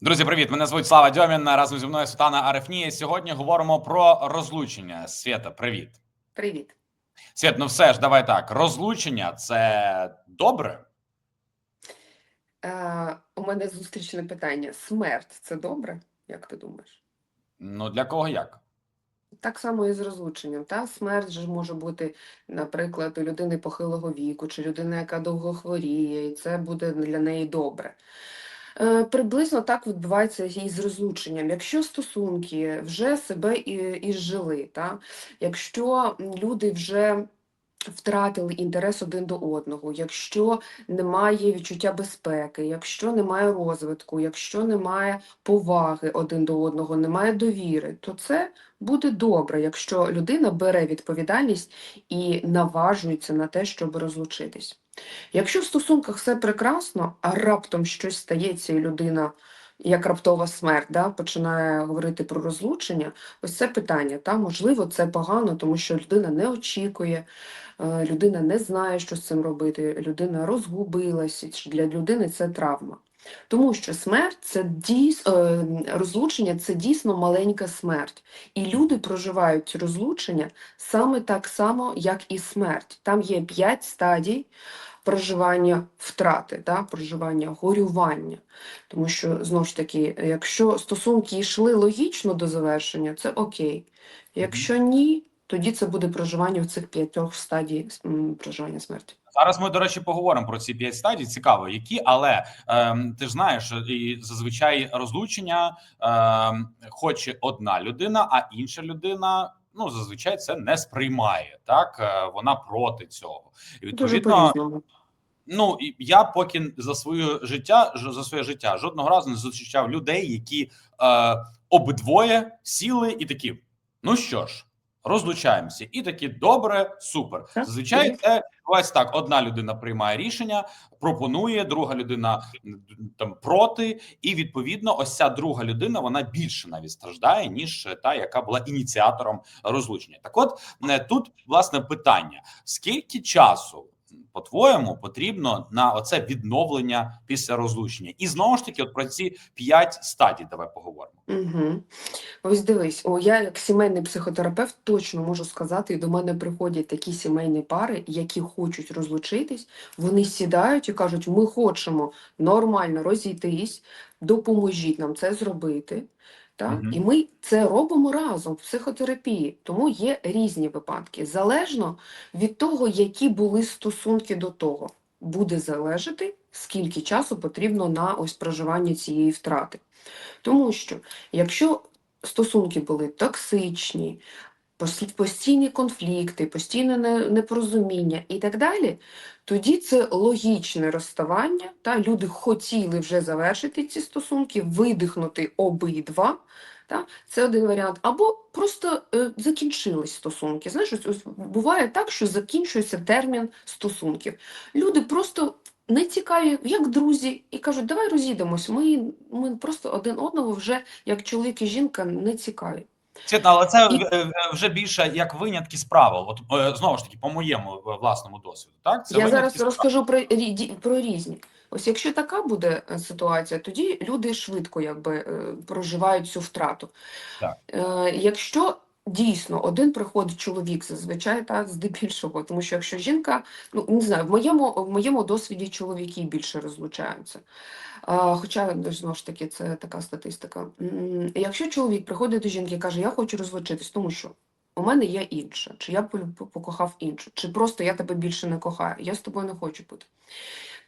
Друзі, привіт! Мене звуть Слава Дьомін. Разом зі мною Світлана Арефнія. Сьогодні говоримо про розлучення. Свята, привіт. Привіт. Свят, ну все ж, давай так. Розлучення це добре? Е, у мене зустрічне питання. Смерть це добре? Як ти думаєш? Ну для кого як? Так само і з розлученням. Та смерть же може бути, наприклад, у людини похилого віку, чи людина, яка довго хворіє, і це буде для неї добре. Е, Приблизно так відбувається і з розлученням. Якщо стосунки вже себе і, жили, якщо люди вже втратили інтерес один до одного, якщо немає відчуття безпеки, якщо немає розвитку, якщо немає поваги один до одного, немає довіри, то це буде добре, якщо людина бере відповідальність і наважується на те, щоб розлучитись. Якщо в стосунках все прекрасно, а раптом щось стається, і людина, як раптова смерть, да, починає говорити про розлучення, ось це питання. Та, можливо, це погано, тому що людина не очікує, людина не знає, що з цим робити, людина розгубилась, для людини це травма. Тому що смерть це дійс... е, розлучення це дійсно маленька смерть. І люди проживають розлучення саме так само, як і смерть. Там є п'ять стадій проживання втрати, да, проживання горювання. Тому що, знову ж таки, якщо стосунки йшли логічно до завершення, це окей. Якщо ні, тоді це буде проживання в цих п'ятьох стадій проживання смерті. Зараз ми, до речі, поговоримо про ці п'ять стадій. Цікаво, які, але ем, ти ж знаєш, і зазвичай розлучення ем, хоче одна людина, а інша людина. Ну, зазвичай це не сприймає так. е, Вона проти цього. І відповідно. Ну я поки за своє життя за своє життя жодного разу не зустрічав людей, які е, обидвоє сіли і такі: ну що ж, розлучаємося, і такі добре, супер. Зазвичай це ось так: одна людина приймає рішення, пропонує, друга людина там проти, і відповідно, ось ця друга людина вона більше навіть страждає, ніж та, яка була ініціатором розлучення. Так, от е, тут власне питання: скільки часу? По-твоєму, потрібно на оце відновлення після розлучення. І знову ж таки, от про ці п'ять стадій давай поговоримо. Угу. Ось дивись, о, я як сімейний психотерапевт точно можу сказати, і до мене приходять такі сімейні пари, які хочуть розлучитись, вони сідають і кажуть, ми хочемо нормально розійтись, допоможіть нам це зробити. Так? Мгм. І ми це робимо разом в психотерапії, тому є різні випадки. Залежно від того, які були стосунки до того, буде залежати, скільки часу потрібно на ось проживання цієї втрати. Тому що якщо стосунки були токсичні, постійні конфлікти, постійне непорозуміння і так далі, тоді це логічне розставання. Та? Люди хотіли вже завершити ці стосунки, видихнути обидва. Та? Це один варіант. Або просто е, закінчились стосунки. Знаєш, ось, ось буває так, що закінчується термін стосунків. Люди просто не цікаві, як друзі, і кажуть, давай розійдемось. Ми, ми просто один одного вже, як чоловік і жінка, не цікаві. Світлана, але це е, вже більше як винятки з правил. От е, знову ж таки, по моєму власному досвіду. Так, це Я зараз розкажу про, ріді про різні. Ось якщо така буде е, ситуація, тоді люди швидко якби, проживають цю втрату. Так. Якщо дійсно один приходить чоловік зазвичай, та, здебільшого, тому що якщо жінка, ну не знаю, в моєму, в моєму досвіді чоловіки більше розлучаються. А, хоча, ну, знову ж таки, це така статистика. Якщо чоловік приходить до жінки і каже, я хочу розлучитись, тому що у мене є інша, чи я покохав іншу, чи просто я тебе більше не кохаю, я з тобою не хочу бути.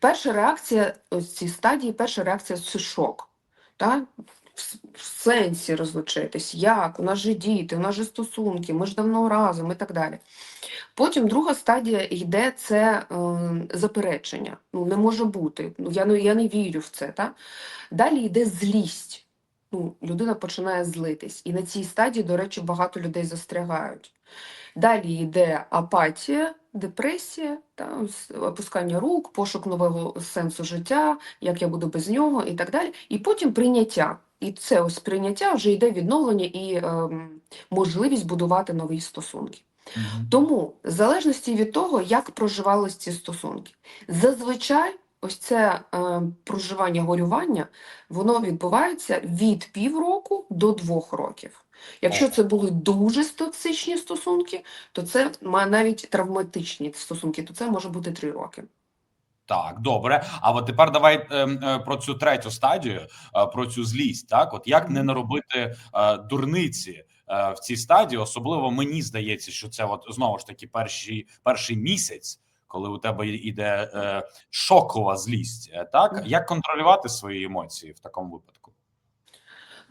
Перша реакція, ось ці стадії, перша реакція це шок. Так? В, сенсі розлучитись, як, у нас же діти, у нас же стосунки, ми ж давно разом і так далі. Потім друга стадія йде це е, заперечення. Ну, не може бути. Ну, я, не- я не вірю в це. Та? Далі йде злість. Ну, людина починає злитись. І на цій стадії, до речі, багато людей застрягають. Далі йде апатія, депресія, та, опускання рук, пошук нового сенсу життя, як я буду без нього і так далі. І потім прийняття. І це ось прийняття вже йде відновлення і ем, можливість будувати нові стосунки. Мгм. Тому, в залежності від того, як проживались ці стосунки, зазвичай ось це е, проживання горювання, воно відбувається від півроку до двох років. Якщо це були дуже токсичні стосунки, то це навіть травматичні стосунки, то це може бути три роки. Так, добре. А от тепер давай ем, е, про цю третю стадію, е, про цю злість. Так, от як не наробити е, дурниці е, в цій стадії, особливо мені здається, що це от знову ж таки перший, перший місяць, коли у тебе йде е, шокова злість. Е, Так, як контролювати свої емоції в такому випадку?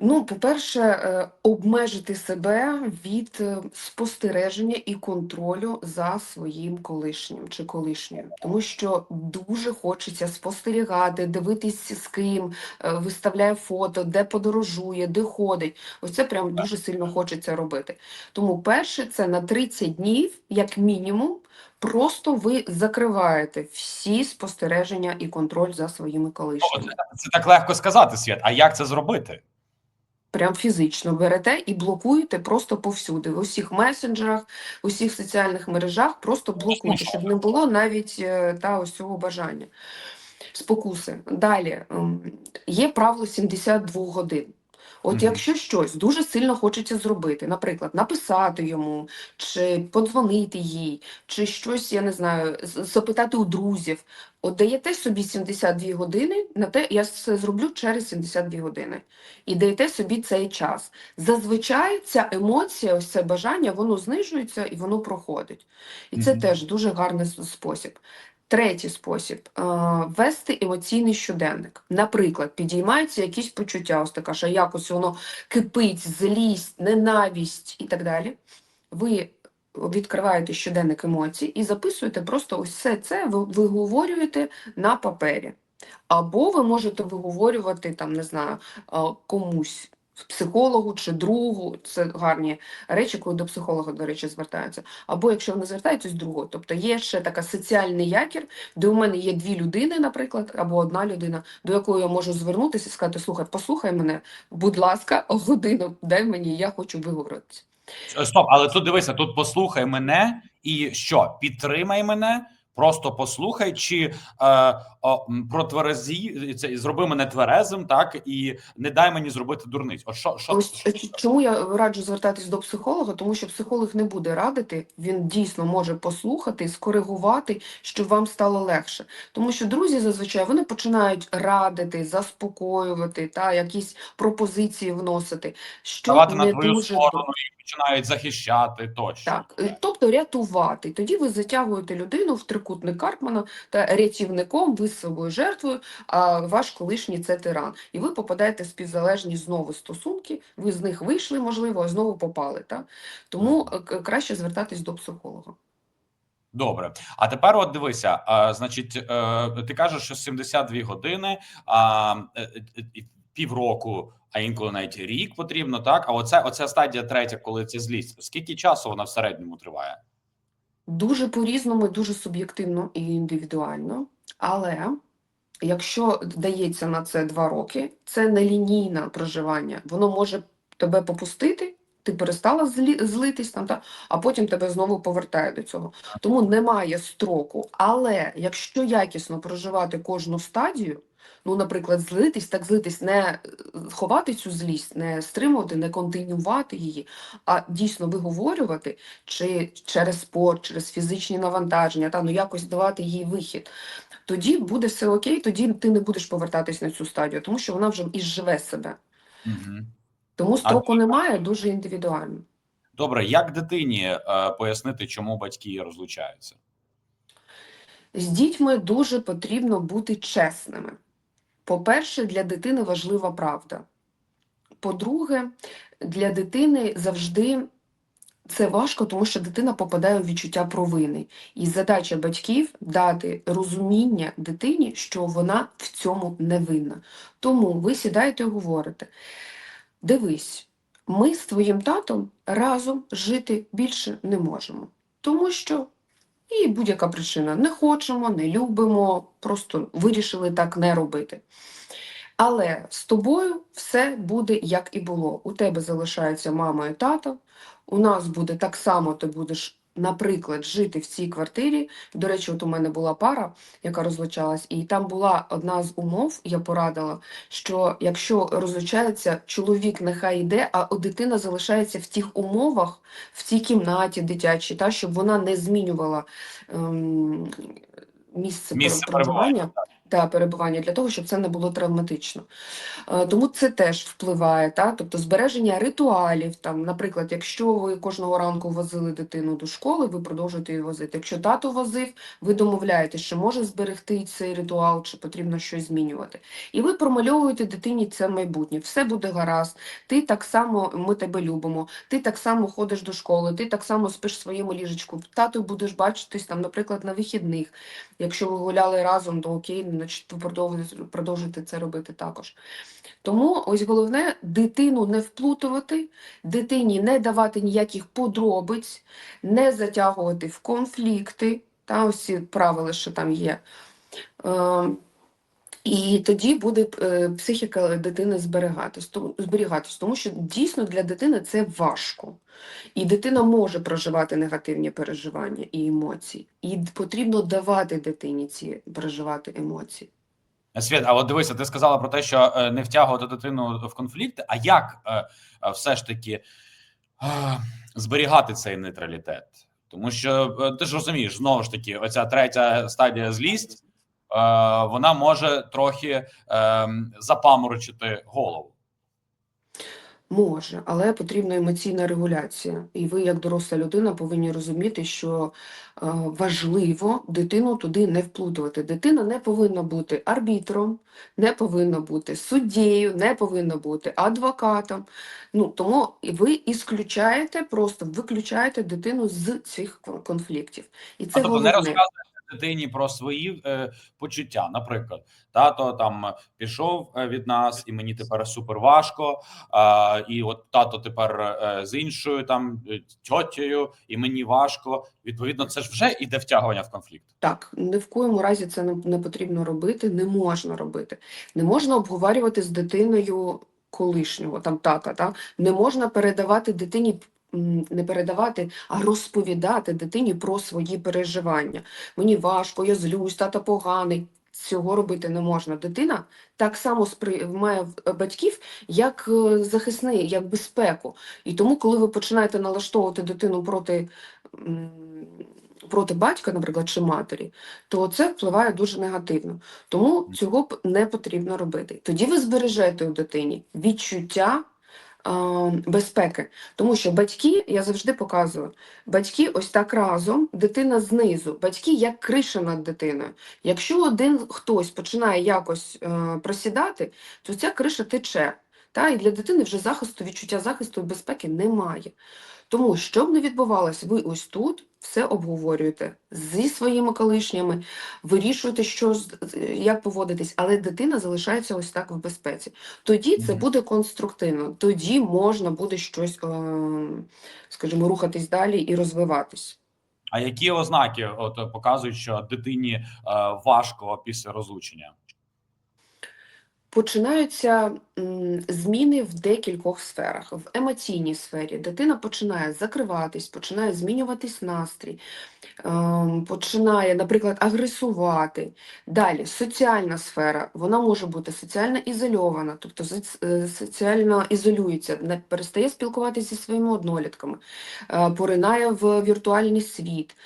Ну, по-перше, е, обмежити себе від е, спостереження і контролю за своїм колишнім чи колишньою, тому що дуже хочеться спостерігати, дивитись з ким, е, виставляє фото, де подорожує, де ходить. Ось це прям дуже сильно хочеться робити. Тому перше, це на 30 днів, як мінімум, просто ви закриваєте всі спостереження і контроль за своїми колишніми. це, це так легко сказати, Свят. А як це зробити? Прям фізично берете і блокуєте просто повсюди, в усіх месенджерах, в усіх соціальних мережах, просто блокуйте, щоб не було навіть е, та ось цього бажання. Спокуси. Далі ем, є правило 72 годин. От Мгм. якщо щось дуже сильно хочеться зробити, наприклад, написати йому, чи подзвонити їй, чи щось, я не знаю, запитати у друзів, от даєте собі 72 години на те, я це зроблю через 72 години. І даєте собі цей час. Зазвичай ця емоція, ось це бажання, воно знижується і воно проходить. І це Мгм. теж дуже гарний спосіб. Третій спосіб е, вести емоційний щоденник. Наприклад, підіймаються якісь почуття, ось така, що якось воно кипить, злість, ненависть і так далі. Ви відкриваєте щоденник емоцій і записуєте просто все це, ви виговорюєте на папері. Або ви можете виговорювати там, не знаю, е, комусь. Психологу чи другу, це гарні речі, коли до психолога, до речі, звертаються. Або якщо вони звертаються з другого. Тобто є ще така соціальний якір, де у мене є дві людини, наприклад, або одна людина, до якої я можу звернутися і сказати: слухай, послухай мене, будь ласка, годину дай мені, я хочу виговоритися. Стоп, але тут дивися, тут послухай мене і що? Підтримай мене, просто послухай, чи е, о, м, протверезі це зроби мене тверезим, так і не дай мені зробити дурниць. От що, що, Ось що- чому я раджу звертатись до психолога, тому що психолог не буде радити, він дійсно може послухати, скоригувати, щоб вам стало легше. Тому що друзі зазвичай вони починають радити, заспокоювати та якісь пропозиції вносити, що ставати на твою дуже сторону і починають захищати тощо. Так, е, тобто рятувати. Тоді ви затягуєте людину в трикутник Карпмана та рятівником, ви з собою жертвою, а ваш колишній це тиран. І ви попадаєте в співзалежні знову стосунки, ви з них вийшли, можливо, а знову попали. Так? Тому е, краще звертатись до психолога. Добре, а тепер от дивися, а, значить, е, ти кажеш, що 72 години, а е, е, півроку, а інколи навіть рік потрібно, так? А оце оця стадія третя, коли це злість. Скільки часу вона в середньому триває? Дуже по-різному, дуже суб'єктивно і індивідуально. Але якщо дається на це два роки, це не лінійне проживання. Воно може тебе попустити, ти перестала злитись там, та, а потім тебе знову повертає до цього. Тому немає строку. Але якщо якісно проживати кожну стадію, ну, наприклад, злитись, так злитись, не е, ховати цю злість, не стримувати, не континювати її, а дійсно виговорювати, чи через спорт, через фізичні навантаження, та ну якось давати їй вихід. Тоді буде все окей, тоді ти не будеш повертатись на цю стадію, тому що вона вже і живе себе. Угу. Тому строку немає, дуже індивідуально. Добре, як дитині е, пояснити, чому батьки розлучаються? З дітьми дуже потрібно бути чесними. По-перше, для дитини важлива правда. По-друге, для дитини завжди це важко, тому що дитина попадає у відчуття провини. І задача батьків дати розуміння дитині, що вона в цьому не винна. Тому ви сідаєте і говорите: дивись, ми з твоїм татом разом жити більше не можемо. Тому що і будь-яка причина не хочемо, не любимо, просто вирішили так не робити. Але з тобою все буде як і було. У тебе залишається мама і тато. У нас буде так само, ти будеш наприклад, жити в цій квартирі. До речі, от у мене була пара, яка розлучалась, і там була одна з умов, я порадила, що якщо розлучається, чоловік нехай йде, а дитина залишається в тих умовах, в цій кімнаті дитячій, та, щоб вона не змінювала ем, місце, Місце пер- перебування, перебування. Та перебування для того, щоб це не було травматично. Е, Тому це теж впливає, та? тобто збереження ритуалів. Там, наприклад, якщо ви кожного ранку возили дитину до школи, ви продовжуєте її возити. Якщо тато возив, ви домовляєтесь, що може зберегти цей ритуал, чи потрібно щось змінювати. І ви промальовуєте дитині це майбутнє. Все буде гаразд. Ти так само, ми тебе любимо. Ти так само ходиш до школи, ти так само спиш в своєму ліжечку. Тато будеш бачитись там, наприклад, на вихідних. Якщо ви гуляли разом, то окей, значить ви продовжуєте, це робити також. Тому ось головне дитину не вплутувати, дитині не давати ніяких подробиць, не затягувати в конфлікти, та ось ці правила, що там є. Е, і тоді буде е, психіка дитини зберігатись, тому, що дійсно для дитини це важко. І дитина може проживати негативні переживання і емоції. І потрібно давати дитині ці переживати емоції. Світ, а от дивися, ти сказала про те, що е, не втягувати дитину в конфлікти. А як е, е, все ж таки е, зберігати цей нейтралітет? Тому що е, ти ж розумієш, знову ж таки, оця третя стадія злість, е, вона може трохи е, запаморочити голову. Може, але потрібна емоційна регуляція. І ви, як доросла людина, повинні розуміти, що е, важливо дитину туди не вплутувати. Дитина не повинна бути арбітром, не повинна бути суддєю, не повинна бути адвокатом. Ну, тому ви ісключаєте, просто виключаєте дитину з цих конфліктів. І це А тобто не головне. Дитині про свої е, почуття. Наприклад, тато там пішов е, від нас, і мені тепер супер важко. А, і от тато тепер е, з іншою там е, тьотєю, і мені важко. Відповідно, це ж вже іде втягування в конфлікт. Так, ні в коєму разі це не, не потрібно робити, не можна робити. Не можна обговорювати з дитиною колишнього, там тата, та? не можна передавати дитині, не передавати, а розповідати дитині про свої переживання. Мені важко, я злюсь, тата поганий. Цього робити не можна. Дитина так само спри... має в- батьків як е, захисний, як безпеку. І тому, коли ви починаєте налаштовувати дитину проти, проти батька, наприклад, чи матері, то це впливає дуже негативно. Тому цього б не потрібно робити. Тоді ви збережете у дитині відчуття безпеки. Тому що батьки, я завжди показую, батьки ось так разом, дитина знизу, батьки як криша над дитиною. Якщо один хтось починає якось е, просідати, то ця криша тече. Та, і для дитини вже захисту, відчуття захисту і безпеки немає. Тому, що б не відбувалося, ви ось тут все обговорюєте зі своїми колишніми, вирішуєте, що як поводитись, але дитина залишається ось так в безпеці. Тоді це буде конструктивно, тоді можна буде щось, е, скажімо, рухатись далі і розвиватись. А які ознаки от показують, що дитині е, важко після розлучення? Починаються зміни в декількох сферах. В емоційній сфері дитина починає закриватись, починає змінюватись настрій, ем, починає, наприклад, агресувати. Далі соціальна сфера, вона може бути соціально ізольована, тобто е, соціально ізолюється, перестає спілкуватися зі своїми однолітками, е, поринає в віртуальний світ.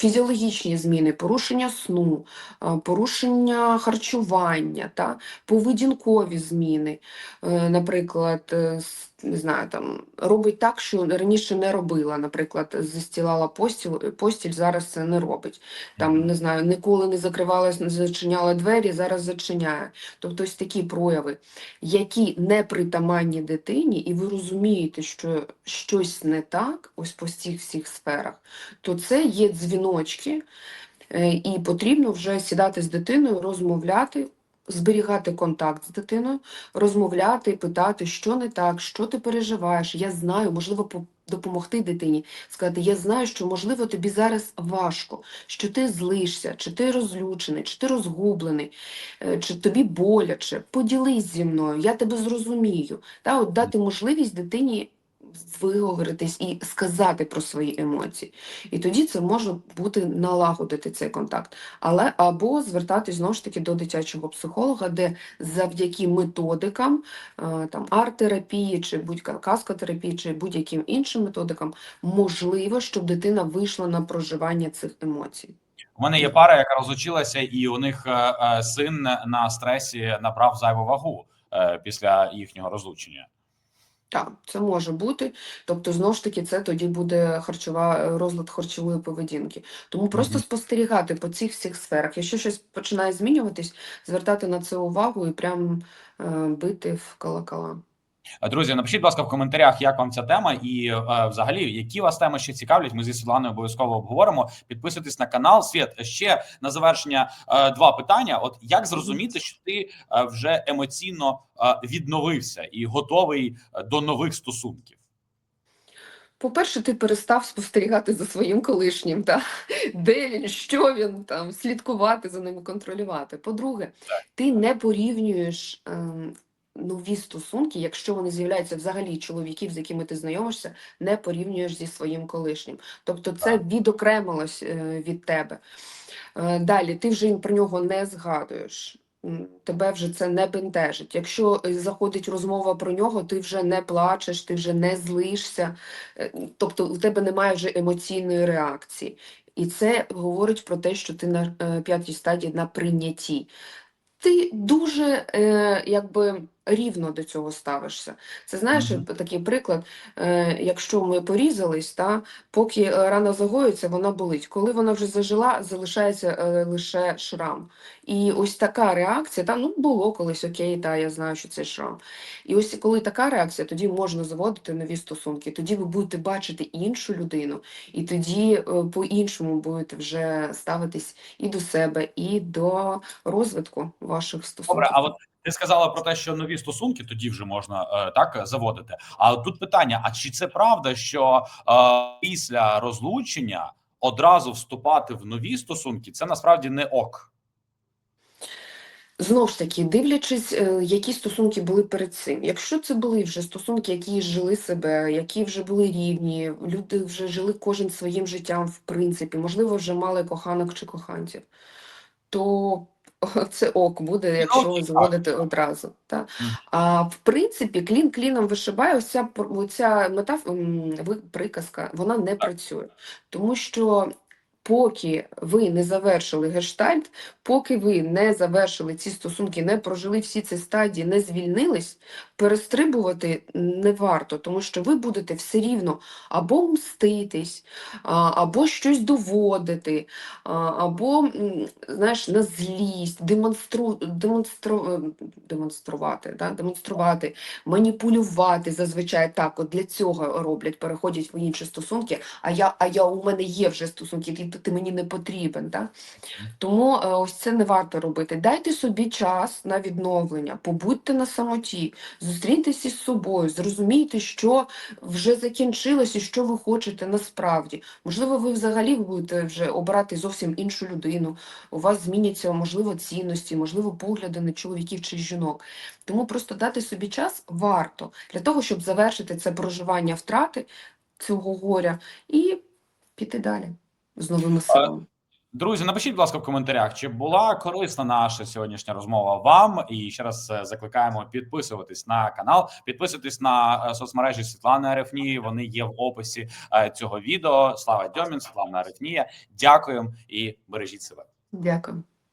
Фізіологічні зміни, порушення сну, е, порушення харчування, та, поведінкові зміни. Е, Наприклад, е, не знаю, там, робить так, що раніше не робила. Наприклад, застілала постіль, постіль зараз це не робить. Там, не знаю, ніколи не закривалась, не зачиняла двері, зараз зачиняє. Тобто ось такі прояви, які не притаманні дитині, і ви розумієте, що щось не так, ось по цих всіх сферах, то це є дзвіночки, е, і потрібно вже сідати з дитиною, розмовляти, зберігати контакт з дитиною, розмовляти, питати, що не так, що ти переживаєш. Я знаю, можливо, по- допомогти дитині, сказати, я знаю, що можливо тобі зараз важко, що ти злишся, чи ти розлючений, чи ти розгублений, е, чи тобі боляче. Поділись зі мною, я тебе зрозумію. Та, от дати можливість дитині виговоритись і сказати про свої емоції. І тоді це може бути налагодити цей контакт. Але або звертатись знову ж таки до дитячого психолога, де завдяки методикам, е, там арт-терапії, чи будь-яка каскотерапії, чи будь-яким іншим методикам, можливо, щоб дитина вийшла на проживання цих емоцій. У мене є пара, яка розлучилася, і у них е, е, син на стресі набрав зайву вагу після їхнього розлучення. Так, це може бути. Тобто, знову ж таки, це тоді буде харчова розлад харчової поведінки. Тому просто Мгм. спостерігати по цих всіх сферах. Якщо щось починає змінюватись, звертати на це увагу і прям е, бити в колокола. Е, Друзі, напишіть, будь ласка, в коментарях, як вам ця тема, і е, взагалі, які вас теми ще цікавлять. Ми зі Світланою обов'язково обговоримо. Підписуйтесь на канал. Світ ще на завершення е, два питання. От як зрозуміти, що ти е, вже емоційно е, відновився і готовий е, до нових стосунків? По-перше, ти перестав спостерігати за своїм колишнім, та? де він, що він там, слідкувати за ним, контролювати. По-друге, ти не порівнюєш ем, нові стосунки, якщо вони з'являються взагалі чоловіків, з якими ти знайомишся, не порівнюєш зі своїм колишнім. Тобто це відокремилось е, від тебе. Е, Далі, ти вже про нього не згадуєш. Тебе вже це не бентежить. Якщо е, заходить розмова про нього, ти вже не плачеш, ти вже не злишся, тобто у тебе немає вже емоційної реакції. І це говорить про те, що ти на п'ятій стадії на прийнятті. Ти дуже е, якби рівно до цього ставишся. Це знаєш, Мгм. такий приклад, е, якщо ми порізались, та, поки е, рана загоїться, вона болить. Коли вона вже зажила, залишається е, лише шрам. І ось така реакція, та, ну було колись окей, та, я знаю, що це шрам. І ось коли така реакція, тоді можна заводити нові стосунки. Тоді ви будете бачити іншу людину, і тоді е, по-іншому будете вже ставитись і до себе, і до розвитку ваших стосунків. Добре, а от ти сказала про те, що нові стосунки тоді вже можна е, так заводити. А тут питання: а чи це правда, що е, після розлучення одразу вступати в нові стосунки це насправді не ок? Знову ж таки, дивлячись, е, які стосунки були перед цим. Якщо це були вже стосунки, які жили себе, які вже були рівні, люди вже жили кожен своїм життям, в принципі, можливо, вже мали коханок чи коханців, то це ок буде, якщо окей, одразу. Та? А в принципі, клін кліном вишибає, ось ця, пр- оця метаф... приказка, вона не працює. Тому що поки ви не завершили гештальт, поки ви не завершили ці стосунки, не прожили всі ці стадії, не звільнились, перестрибувати не варто, тому що ви будете все рівно або мститись, або щось доводити, або, знаєш, на злість, демонстру, демонстру, е, демонструвати, да? демонструвати, маніпулювати зазвичай так, от для цього роблять, переходять в інші стосунки, а я, а я у мене є вже стосунки, ти, мені не потрібен. Да? Тому е, ось це не варто робити. Дайте собі час на відновлення, побудьте на самоті, зустріньтеся із собою, зрозумійте, що вже закінчилось і що ви хочете насправді. Можливо, ви взагалі будете вже обирати зовсім іншу людину, у вас зміняться, можливо, цінності, можливо, погляди на чоловіків чи жінок. Тому просто дати собі час варто для того, щоб завершити це проживання втрати цього горя і піти далі з новими силами. Друзі, напишіть, будь ласка, в коментарях, чи була корисна наша сьогоднішня розмова вам. І ще раз е, закликаємо підписуватись на канал, підписуйтесь на е, соцмережі Світлани Арефнії. Вони є в описі е, цього відео. Слава Дьомін, Світлана Арефнія. Дякуємо і бережіть себе. Дякую.